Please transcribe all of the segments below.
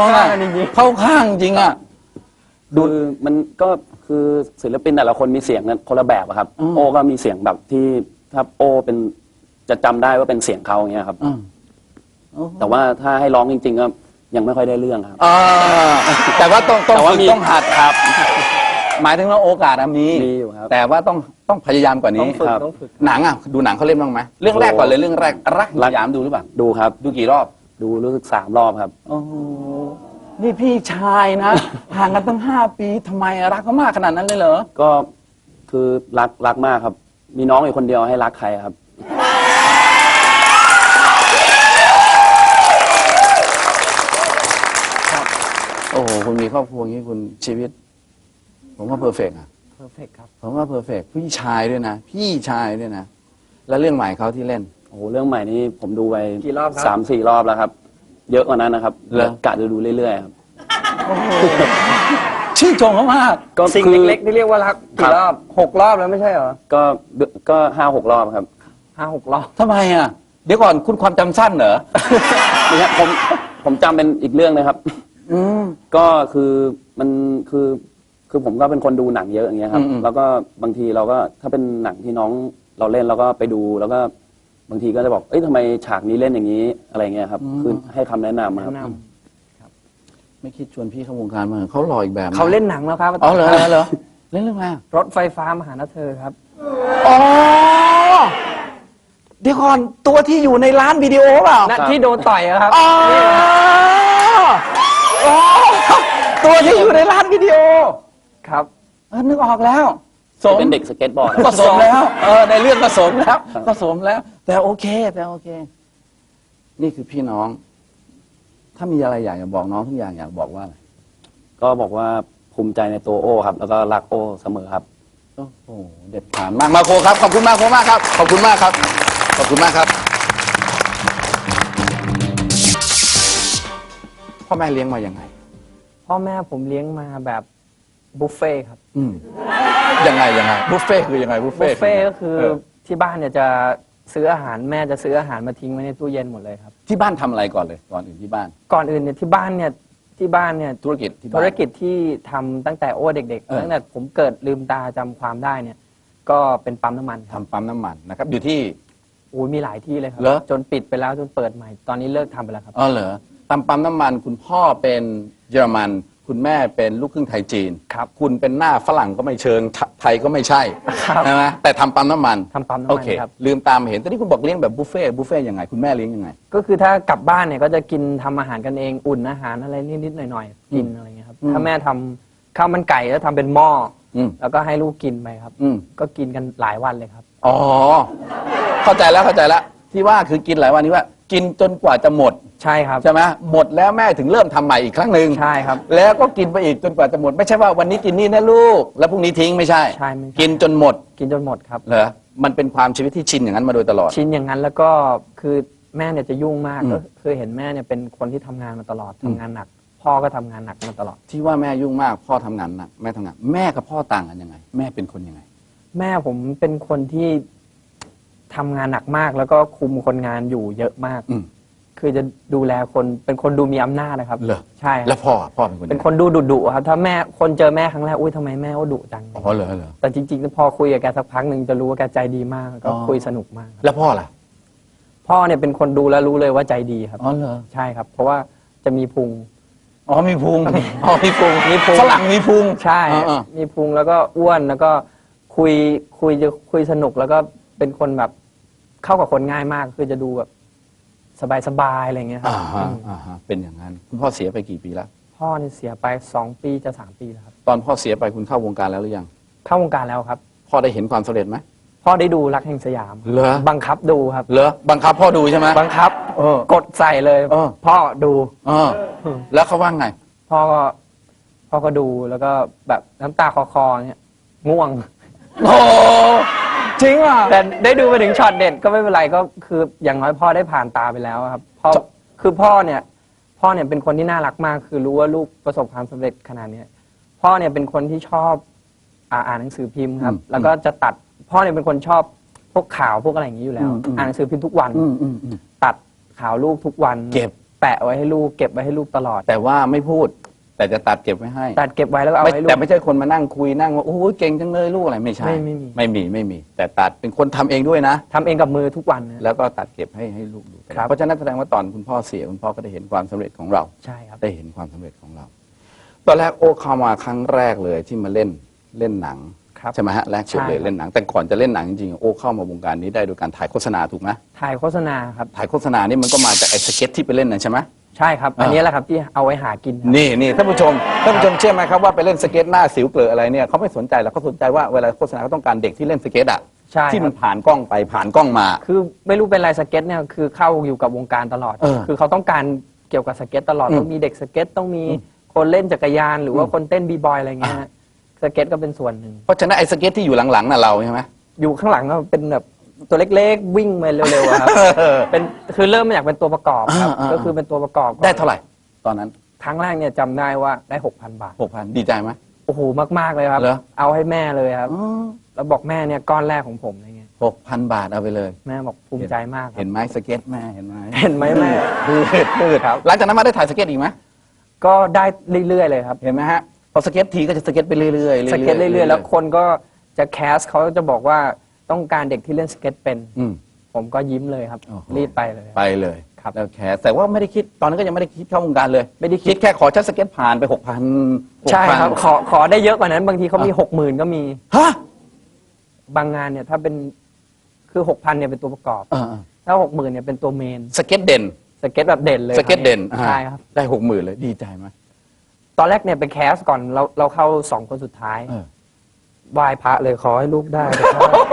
องอะเข้าข้างกันจริงๆ เข้าข้างจริงอะ ดูมันก็คือศิลปินแต่ละคนมีเสียงกันคนละแบบอะครับ อืม โอก็มีเสียงแบบที่ถ้าโอเป็นจะจำได้ว่าเป็นเสียงเขาอย่างเงี้ยครับ อืมแต่ว่าถ้าให้ร้องจริง ๆ ก็ยังไม่ค่อยได้เรื่องครับ อ่าแต่ว่าต้องต้องแต่ว่าฝึกมีต้องหัดครับ หมายถึงว่าโอกาสอะมีมีอยู่ครับแต่ว่าต้องต้องพยายามกว่าต้นี้องฝึกครับต้องฝึก หนังอะดูหนังเขาเล่นบ้างไหมเรื่องแรกก่อนเลยเรื่องแรกรักสยามดูหรือเปล่าดูครับ ดูกี่รอบ ดูรู้สึกสามรอบครับ โอ้โหนี่พี่ชายนะ ห่างกันตั้งห้าปีทำไมรักเขามากขนาดนั้นเลยเหรอ ก็คือรักรักมากครับ มีน้องอยู่คนเดียวให้รักใครครับ โอ้โหคุณมีครอบครัวอย่างนี้คุณชีวิต ผมว่าเพอร์เฟกอะ perfect ครับ ผมว่าเพอร์เฟกพี่ชายด้วยนะ พี่ชายด้วยนะ แล้วเรื่องใหม่เขาที่เล่น โอ้โหเรื่องใหม่นี้ผมดูไปกี่รอบครับ สามสี่รอบแล้วครับ เยอะกว่านั้นนะครับเหรอ กะจะดูเรื่อยๆครับชื่นชมเขามากก็สิ่งคือ เล็กๆที่เรียกว่ารักครักี่บ รอบหกรอบแล้วไม่ใช่เหรอก็ก็ห้าหกรอบครับห้าหกรอบ ทำไมอะ เดี๋ยวก่อนคุณความจำสั้นเหรอ นี่ครับผมผมจำเป็นอีกเรื่องนะครับ อืม ก็คือมันคือคือผมก็เป็นคนดูหนังเยอะอย่างเงี้ยครับ อืมอืม แล้วก็บางทีเราก็ถ้าเป็นหนังที่น้องเราเล่นเราก็ไปดูแล้วก็ บางทีก็จะบอก เอ้ยทำไมฉากนี้เล่นอย่างนี้อะไรเงี้ยครับ คือให้คำแนะนำครับ แนะนไม่คิดชวนพี่เข้าวงการมาเหรอเขาหล่ออีกแบบำนะเขาเล่นหนังแล้วครับอ๋อเหรอเหรอเหรอเล่นเรื่องอะไรอะรถไฟฟ้ามาหานาเธอครับ อ๋อเดี๋ยวก่อนตัวที่อยู่ในร้านวิดีโอเปล่า นั่นที่โดนต่อยอะครับ อ๋อนี่นะอ๋อตัวที่อยู่ในร้านวิดีโอครับ เออนึกออกแล้ว สม เป็นเด็กสเก็ตบอร์ดก็สมแล้ว เออในเรื่องก็สมแล้วก็สมแล้ว แต่โอเค แต่โอเค นี่คือพี่น้อง ถ้ามีอะไรอยากจะบอกน้องทุกอย่างอยากบอกว่าอะไรก็บอกว่าภูมิใจในตัวโอครับ แล้วก็รักโอเสมอครับ โอ้โหเด็ดขาดมากมาโคครับขอบคุณมากโคมากครับขอบคุณมากครับ ขอบคุณมากครับพ่อแม่เลี้ยงมาอย่างไง พ่อแม่ผมเลี้ยงมาแบบบุฟเฟ่ต์ครับ อืม ยังไงยังไงบุฟเฟ่ต์คือยังไงบุฟบุเฟ่ฟต์เฟ่ต์ก็คือเออที่บ้านเนี่ยจะซื้ออาหารแม่จะซื้ออาหารมาทิ้งไว้ในตู้เย็นหมดเลยครับ ที่บ้านทำอะไรก่อนเลยก่อนอื่นที่บ้าน ก่อนอื่นเนี่ยที่บ้านเนี่ยที่บ้านเนี่ยธุรกิจที่บ้าน ธุรกิจที่ทำตั้งแต่โอ้เด็กเออ ๆตั้งแต่ผมเกิดลืมตาจำความได้เนี่ย ก็เป็นปั๊มน้ำมันครับทำปั๊มน้ำมันนะครับ อยู่ที่ โอ้ยมีหลายที่เลยครับเหรอ จนปิดไปแล้วจนเปิดใหม่ ตอนนี้เลิกทำไปแล้วครับ อ๋อเหรอตำปั๊มน้ำมันคุณพ่อเป็นเยอรมัน คุณแม่เป็นลูกครึ่งไทยจีนครับคุณเป็นหน้าฝรั่งก็ไม่เชิงไทไทยก็ไม่ใช่ครับใช่ไหมแต่ทำปั๊มน้ำมันทำปั๊มน้ำโอมันเคครับ ลืมตามเห็นตอนนี้คุณบอกเลี้ยงแบบบุฟเฟ่ต์บุฟเฟ่ต์ยังไงคุณแม่เลี้ยงยังไง ก็คือถ้ากลับบ้านเนี่ยก็จะกินทำอาหารกันเองอุ่นอาหารอะไรนิดๆหน่อยๆกินอะไรเงี้ยครับอืมถ้าแม่ทำข้าวมันไก่แล้วทำเป็นหม้อออืมแล้วก็ให้ลูกกินไปครับอืม ก็กินกันหลายวันเลยครับ อ๋อ เข้าใจแล้วเข้าใจแล้วที่ว่าคือกินหลายวันนี้ว่า กินจนกว่าจะหมดใช่ครับ ใช่ไหมหมดแล้วแม่ถึงเริ่มทำใหม่อีกครั้งหนึ่งใช่ครับ แล้วก็กินไปอีกจนกว่าจะหมด ไม่ใช่ว่าวันนี้กินนี่นะลูก แล้วพรุ่งนี้ทิ้งไม่ใช่ ใช่ไม่ใช่ กินจนหมดกินจนหมดครับ เหรอมันเป็นความชีวิตที่ชินอย่างนั้นมาโดยตลอด ชิ้นอย่างนั้นแล้วก็คือแม่เนี่ยจะยุ่งมากอืม ก็คือเห็นแม่เนี่ยเป็นคนที่ทำงานมาตลอดอืทำมงานหนัก พ่อก็ทำงานหนักมาตลอด ที่ว่าแม่ยุ่งมากพ่อทำงานหนักแม่ทำงาน แม่กับพ่อต่างกันยังไง แม่เป็นคนยังไง แม่ผมเป็นคนที่ ทำงานหนักมาก แล้วก็คุมคนงานอยู่เยอะมาก อืม คือจะดูแลคนเป็นคนดูมีอำนาจนะครับเหรอใช่ครับแล้วพ่อพ่อเป็นคนยังไงเป็นคนดูดุดุๆครับ ถ้าแม่คนเจอแม่ครั้งแรกอุ้ยทำไมแม่ว่าดุจัง อ๋อเหรอเหรอ แต่จริงๆ พอคุยกับแกสักพักหนึ่งจะรู้ว่าแกใจดีมากแล้วก็อ๋อ คุยสนุกมากครับแล้วพ่อล่ะพ่อเนี่ยเป็นคนดูแล้วรู้เลยว่าใจดีครับ อ๋อเหรอใช่ครับ เพราะว่าจะมีพุง อ๋อมีพุงอ๋อมีพุงมีพุง ฝรั่งมีพุงใช่ อ่ามีพุงแล้วก็อ้วนแล้วก็คุยคุยจะคุยสนุกแล้วก็ เป็นคนแบบเข้ากับคนง่ายมาก คือจะดูแบบสบายๆอะไรเงี้ยครัอ่าบฮะอืมอ่าฮะเป็นอย่างนั้น คุณพ่อเสียไปกี่ปีแล้ว พ่อเนี่ยเสียไปสองปีจะสามปีแล้วครับตอนพ่อเสียไปคุณเข้าวงการแล้วหรือยัง เข้าวงการแล้วครับ พ่อได้เห็นความสำเร็จไหม พ่อได้ดูรักแห่งสยามเหรอ บังคับดูครับ เหรอบังคับพ่อดูใช่ไหม บังคับเออกดใส่เลยเออ พ่อดูเออ แล้วเขาว่าไง พ่อก็พ่อก็ดูแล้วก็แบบน้ำตาคอคอๆเนี่ยง่วง โอ้ จริงอะแต่ได้ดูไปถึงช็อตเด็ดก็ไม่เป็นไรก็คืออย่างน้อยพ่อได้ผ่านตาไปแล้วครับพ่อจะคือพ่อเนี่ยพ่อเนี่ยเป็นคนที่น่ารักมาก คือรู้ว่าลูกประสบความสำเร็จขนาดเนี้ยพ่อเนี่ยเป็นคนที่ชอบอ่าอ่านหนังสือพิมพ์ครับแล้วก็จะตัดพ่อเนี่ยเป็นคนชอบพวกข่าวพวกอะไรอย่างนี้อยู่แล้วอ่านหนังสือพิมพ์ทุกวัน อืมอืมอืม ตัดข่าวลูกทุกวันเก็บ แปะไว้ให้ลูกเก็บไว้ให้ลูกตลอด แต่ว่าไม่พูด แต่จะตัดเก็บไว้ให้ตัดเก็บไว้แล้วก็เอาไม่ให้ลูแต่กไม่ใช่คนมานั่งคุยนั่งว่าโอ้โหเก่งจังเลยลูกอะไรไม่ใช่ไม่ไม่มี ไม่มีไม่มี แต่ตัดเป็นคนทำเองด้วยนะ ทำเองกับมือทุกวันนะ แล้วก็ตัดเก็บให้ให้ลูกดูครับ เพราะฉะนั้นแสดงว่าตอนคุณพ่อเสียคุณพ่อก็ได้เห็นความสำเร็จของเรา ใช่ครับ ได้เห็นความสำเร็จของเรา ตอนแรกโอ้เข้ามาครั้งแรกเลยที่มาเล่นเล่นหนังครับใช่ไหมฮะแรกสุดใช่เลยครับ เล่นหนัง แต่ก่อนจะเล่นหนังจริงๆโอ้เข้ามาวงการนี้ได้โดยการถ่ายโฆษณาถูกไหมถ่ายโฆษณาครับ ถ่ายโฆษณานี่มันก็มาจากไอ้สเก็ตที่ไปเล่นน่ะใช่ไหม ใช่ครับ อันนี้แหละครับที่เอาไว้หากินครับ นี่นี่ท่านผู้ชมท่านผู้ชมเชื่อไหมครับว่าไปเล่นสเก็ตหน้าสิวเกลืออะไรเนี่ยเขาไม่สนใจแล้วเขาสนใจว่าเวลาโฆษณาเขาต้องการเด็กที่เล่นสเก็ตอะใช่ที่มันครับผ่านกล้องไปผ่านกล้องมา คือไม่รู้เป็นไรสเก็ตเนี่ยคือเข้าอยู่กับวงการตลอด เออคือเขาต้องการเกี่ยวกับสเก็ตตลอดอืมต้องมีเด็กสเก็ตต้องมีคนเล่นจักรยานหรือว่าอืมคนเต้นบีบอยอะไรเงี้ยฮะสเก็ตก็เป็นส่วนหนึ่ง เพราะฉะนั้นไอ้สเก็ตที่อยู่หลังๆน่ะเราใช่ไหมอยู่ข้างหลังก็เป็นแบบ ตัวเล็กๆ วิ่งมาเร็วๆอะครับเป็นคือเริ่มมาจากเป็นตัวประกอบครับอ่าๆๆ ก็คือเป็นตัวประกอบก่อนได้เท่าไหร่ ตอนนั้นครั้งแรกเนี่ยจำได้ว่าได้หกพันบาท หกพันดีใจไหม โอ้โหมากๆเลยครับ เหรอ เอาให้แม่เลยครับ แล้วบอกแม่เนี่ยก้อนแรกของผมอะไรเงี้ยหกพันบาทเอาไปเลย แม่บอกภูมิใจมากครับ เห็นไหมสเก็ตแม่เห็นไหมเห็นไหมแม่ พืดพืดครับ หลังจากนั้นมาได้ถ่ายสเก็ตอีกไหมก็ได้เรื่อยๆเลยครับ เห็นไหมฮะพอสเก็ตทีก็จะสเก็ตไปเรื่อยๆเรื่อยๆสเก็ตเรื่อยๆ แล้วคนก็จะแคสเขาจะบอกว่า ต้องการเด็กที่เล่นสเก็ตเป็น อืม ผมก็ยิ้มเลยครับ โอ้โห รีบไปเลย ไปเลยครับ แล้วแคสแต่ว่าไม่ได้คิดตอนนั้นก็ยังไม่ได้คิดเข้าวงการเลย ไม่ได้คิคิดดแค่ขอชัดสเก็ตผ่านไปหกพันใช่ครับ ขอขอได้เยอะกว่านั้น บางทีเขามีหกหมื่นก็มีฮะบางงานเนี่ย ถ้าเป็นคือหกพันเนี่ยเป็นตัวประกอบเออถ้าหกหมื่นเนี่ยเป็นตัวเมน สเก็ตเด่น สเก็ตแบบเด่นเลยสเก็ตเด่นครับใช่ครับ ได้หกหมื่นเลยดีใจไหมตอนแรกเนี่ยไปแคสก่อนเราเราเข้าสองคนสุดท้ายเออ ไหว้พระเลยขอให้ลูกได้เถอะ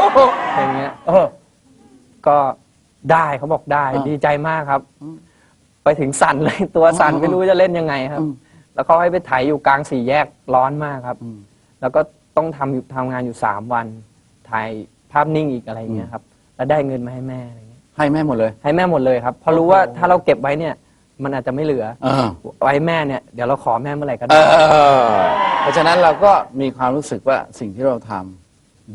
อย่างเงี้ยเออ ก็ได้เขาบอกได้อ่าดีใจมากครับ อืมไปถึงสั่นเลย ตัวสั่นอ่าไม่รู้จะเล่นยังไงครับ อืม แล้วเขาให้ไปถ่ายอยู่กลางสี่แยกร้อนมากครับ อืม แล้วก็ต้องทำอยู่ทำงานอยู่สามวันถ่ายภาพนิ่งอีกอะไรเงี้ยครับ แล้วได้เงินมาให้แม่อะไรเงี้ยให้แม่หมดเลย ให้แม่หมดเลยครับเพราะรู้ว่าถ้าเราเก็บไว้เนี่ย มันอาจจะไม่เหลือ เออ ไว้ให้แม่เนี่ยเดี๋ยวเราขอแม่เมื่อไหร่ก็เอได้ อ เพราะฉะนั้นเราก็มีความรู้สึกว่าสิ่งที่เราทำ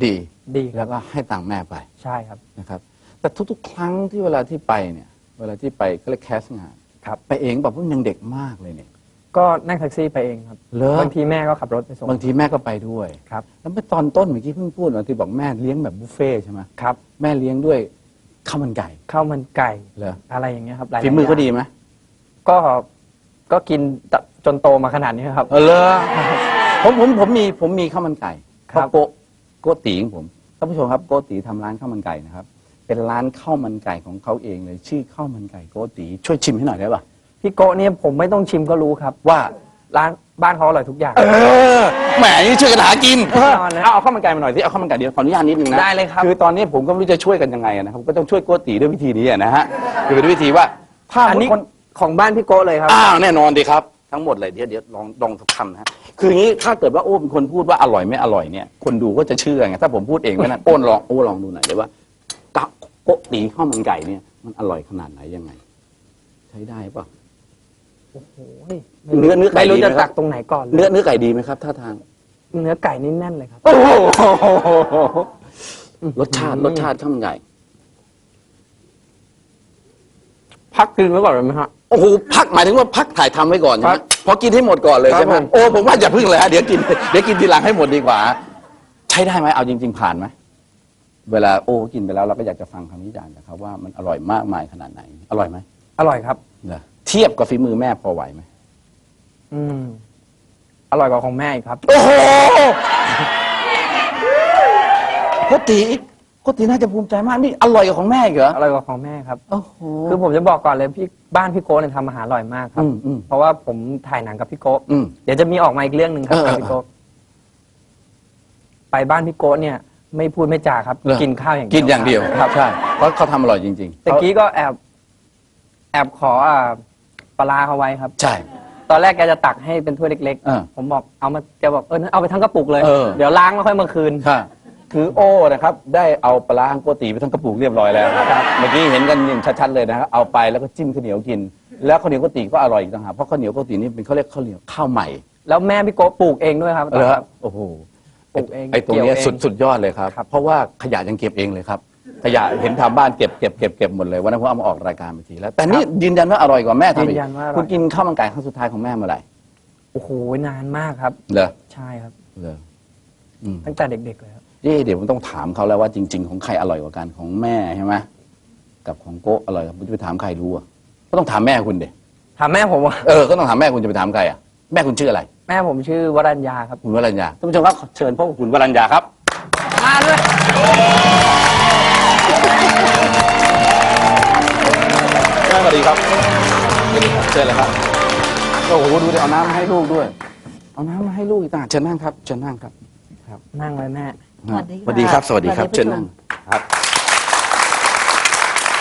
ดีดีคแล้รับวก็ให้ตังค์แม่ไปใช่ครับนะครับแต่ทุกๆ ครั้งที่เวลาที่ไปเนี่ยเวลาที่ไปก็เรียกแคสงานครับ ไปเองแบบว่ายังเด็กมากเลยเนี่ย ก็นั่งแท็กซี่ไปเองครับเหรอ บางทีแม่ก็ขับรถไปส่งบางทีแม่ก็ไปด้วย ครับแล้วเมื่อตอนต้นเมื่อกี้เพิ่งพูดมาที่บอกแม่เลี้ยงแบบบุฟเฟ่ต์ใช่ไหมครับแม่เลี้ยงด้วยข้าวมันไก่ข้าวมันไก่เหรออะไรอย่างเงี้ยครับหลายๆฝีมือก็ย่างดีไหมก็ก็กินตะจนโตมาขนาดนี้ครับ เออเลยผมผมผมมีผมมีข้าวมันไก่ครับเพาะโก โกตีของผมท่านผู้ชมครับโกตีทำร้านข้าวมันไก่นะครับ เป็นร้านข้าวมันไก่ของเขาเองเลยชื่อข้าวมันไก่โกตีช่วยชิมให้หน่อยได้ป่ะพี่โกะเนี่ยผมไม่ต้องชิมก็รู้ครับ ว่าร้านบ้านเขาอร่อยทุกอย่าง เออแหมนี่ช่วยกันหากินแน่นอนนะเอาเอาข้าวมันไก่มาหน่อยสิเอาข้าวมันไก่เดี๋ยวขออนุญาตนิดนึงนะได้เลยครับ คือตอนนี้ผมก็ไม่รู้จะช่วยกันยังไงนะครับก็ต้องช่วยโกตีด้วยวิธีนี้อะนะฮะคือเป็นวิธีว่าถ้าอันนี้คนของบ้านพี่โกะเลยครับอ้าวแน่นอนดีครับ ทั้งหมดเลยเดี๋ยวเดี๋ยวลองลองสักคำนะฮะคืออย่างนี้ถ้าเกิดว่าโอ้เป็นคนพูดว่าอร่อยไม่อร่อยเนี่ย คนดูก็จะเชื่อไงถ้าผมพูดเองไม่นั่นโอ้ลองโอ้ลองดูหน่อยเลยว่ากะโกตีข้าวมันไก่เนี่ย มันอร่อยขนาดไหนยังไง ใช้ได้ปะ โอ้โหเนื้อเนื้อไก่ไม่รู้ดีไหมจะครับ ตักตรงไหนก่อนเลยเนื้อเนื้อไก่ดีไหมครับท่าทาง เนื้อไก่นี่แน่นเลยครับ โอ้โหรสชาติรสชาติข้าวมันไก่ พักกินไว้ก่อนเลยไหมฮะ โอ้โหพักหมายถึงว่าพักถ่ายทำไว้ก่อนใช่ไหคมรับพอกินให้หมดก่อนเลยครับใช่ไหมผม โอ้ผมว่าอย่าพึ่งเลยฮะเดี๋ยวกิน เดี๋ยวกินทีหลังให้หมดดีกว่า ใช้ได้ไหมเอาจริง ๆ ผ่านไหมเวลาโอ้กินไปแล้วเราก็อยากจะฟังคำวิจารณ์จากเขาว่ามันอร่อยมากมายขนาดไหน อร่อยไหมอร่อยครับ เหรอเทียบกับฝีมือแม่พอไหวไหมอืม อร่อยกว่าของแม่อีกครับ โอ้โหโกติโกติน่าจะภูมิใจมากนี่อร่อยกว่าของแม่อีกเหรออร่อยกว่าของแม่ครับ โอ้โห คือผมจะบอกก่อนเลยพี่บ้านพี่โก้เนี่ยทำอาหารอร่อยมากครับอืมอืมเพราะว่าผมถ่ายหนังกับพี่โก้อืมเดี๋ยวจะมีออกมาอีกเรื่องหนึ่งครับเออกับพี่โก้ไปบ้านพี่โก้เนี่ย ไม่พูดไม่จาครับ เหรอ กินข้าวอย่างเดียวกินอย่างเดียวครับใช่เพราะเขาทำอร่อยจริงๆตะกี้ก็แอบ แอบขออ่าปลาร้าเขาไว้ครับ ใช่ ตอนแรกแกจะตักให้เป็นถ้วยเล็กเออๆผมบอกเอามาแกบอกเอองั้นเอาไปทั้งกระปุกเลยเออเดี๋ยวล้างแล้วค่อยมาคืน ค่ะ คือโอ้นะครับ ได้เอาปลาร้าโกติไปทั้งกระปุกเรียบร้อยแล้วครับเมื่อกี้เห็นกันอย่างชัดๆเลยนะครับเอาไปแล้วก็จิ้มข้าวเหนียวกิน แล้วข้าวเหนียวโกติก็อร่อยอีกต่างหากเพราะข้าวเหนียวโกตินี่เป็นเขาเรียกข้าวเหนียวข้าวใหม่แล้วแม่พี่โก้ปลูกเองด้วยครับเหรอครับโอ้โห ปลูกเองไอ้ตรงเนี้ยเกี่ยวเองสุดสุดยอดเลยครับครับ เพราะว่าขยะยังเก็บเองเลยครับ ขยะเห็นทำบ้านเก็บเก็บเก็บเก็บหมดเลยวันนั้นผมเอามาออกรายการไปทีแล้ว แต่นี่ยืนยันว่าอร่อยกว่าแม่ทำอียืกนยันว่าอร่อย คุณกินข้าวมันไก่ครั้งสุดท้ายของแม่เมื่อไหร่โอ้โหนานมากครับ เหรอใช่ครับ เหรออืมตั้งแต่เด็กๆเลยครับ เอ๊ะเดี๋ยวผมต้องถามเขาแล้วว่าจริง ๆ ของใครอร่อยกว่ากันของแม่ใช่ไหมกับของโกะอร่อยกับผมจะไปถามใครรู้อะก็ต้องถามแม่คุณเด็ถามแม่ผมว่าเออก็ต้องถามแม่คุณจะไปถามใครอะแม่คุณชื่ออะไร แม่ผมชื่อวรัญญาครับ คุณวรัญญาท่านผู้ชมครับเชิญพบกับคุณวรัญญาครับ มาด้วยแม่สวัสดีครับสวัสดีครับเชิญเลยครับโอ้โหดูดิเอาน้ำมาให้ลูกด้วย เอาน้ำมาให้ลูกอีกต่างหากเชิญนั่งครับเชิญนั่งครับ นั่งเลยแม่ สวัสดีสวัสดีครับค่ะสวัสดีครับสวัสดีเชิญนั่งครับ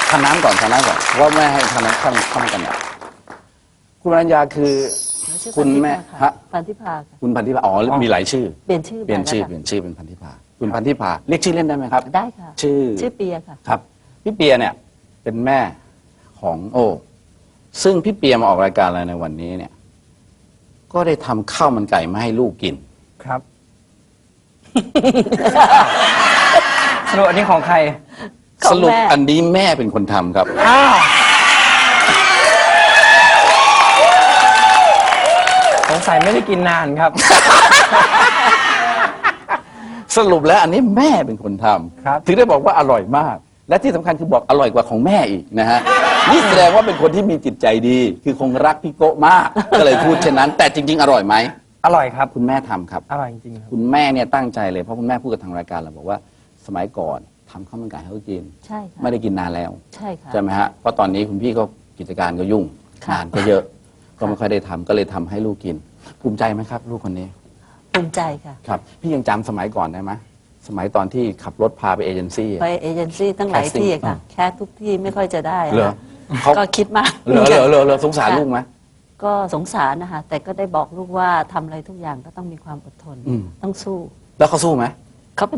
ทานน้ำก่อนทานน้ำก่อนเพราะว่าแม่ให้ทานน้ำข้ามข้ามกันเนี่ยคุณวรัญญาคือหนูชื่อคุณแม่พันธิพาฮะค่ะพันธิพาค่ะคุณพันธิพาอ๋อ มีหลายชื่อ เปลี่ยนชื่อ เปลี่ยนชื่อใหเปม่ลี่ยนชื่อเป็นพันธิพาคุณพันธิพาเรียกชื่อเล่นได้ไหมครับแล้วค่ะได้ค่ะ ชื่อ ชื่อเปียค่ะ ครับ พี่เปียเนี่ย เป็นแม่ของโอ้ซึ่งพี่เปียมาออกรายการอะไรในวันนี้เนี่ย ก็ได้ทำข้าวมันไก่มาให้ลูกกิน ครับ สรุปอันนี้ของใคร ของสรุปแม่ อันนี้แม่เป็นคนทำครับ อ้าวสงสัยไม่ได้กินนานครับ สรุปแล้วอันนี้แม่เป็นคนทำครับถึงได้บอกว่าอร่อยมาก และที่สำคัญคือบอกอร่อยกว่าของแม่อีกนะฮะนี่แสดงว่าเป็นคนที่มีจิตใจดี คือคงรักพี่โกะมาก ก็เลยพูดเช่นนั้น แต่จริง ๆ อร่อยไหม อร่อยครับ คุณแม่ทำครับ อร่อยจริงๆครับ คุณแม่เนี่ยตั้งใจเลย เพราะคุณแม่พูดกับทางรายการเราบอกว่า สมัยก่อนทำข้าวมันไก่ให้เขากิน ใช่ค่ะไม่ได้กินนานแล้ว ใช่ค่ะ ใช่ไหมฮะเพราะตอนนี้คุณพี่ก็กิจการก็ยุ่งค่ะ งานก็เยอะ ก็ไม่ค่อยได้ทำก็เลยทำให้ลูกกิน ภูมิใจไหมครับ ลูกคนนี้ภูมิใจค่ะ ครับ พี่ยังจำสมัยก่อนได้ไหมสมัยตอนที่ขับรถพาไปเอเจนซี่ ไปเอเจนซี่ตั้งหลาย Casting ที่ค่ะแค่ทุกที่ไม่ค่อยจะได้อะเหรอเขา ก็คิดมากเหรอเหรอเหรอเหรอสงสารลูกไหม ก็สงสารนะคะแต่ก็ได้บอกลูกว่าทำอะไรทุกอย่างก็ต้องมีความอดทน อืม ต้องสู้ แล้วเขาสู้ไหม เขาเป็นเ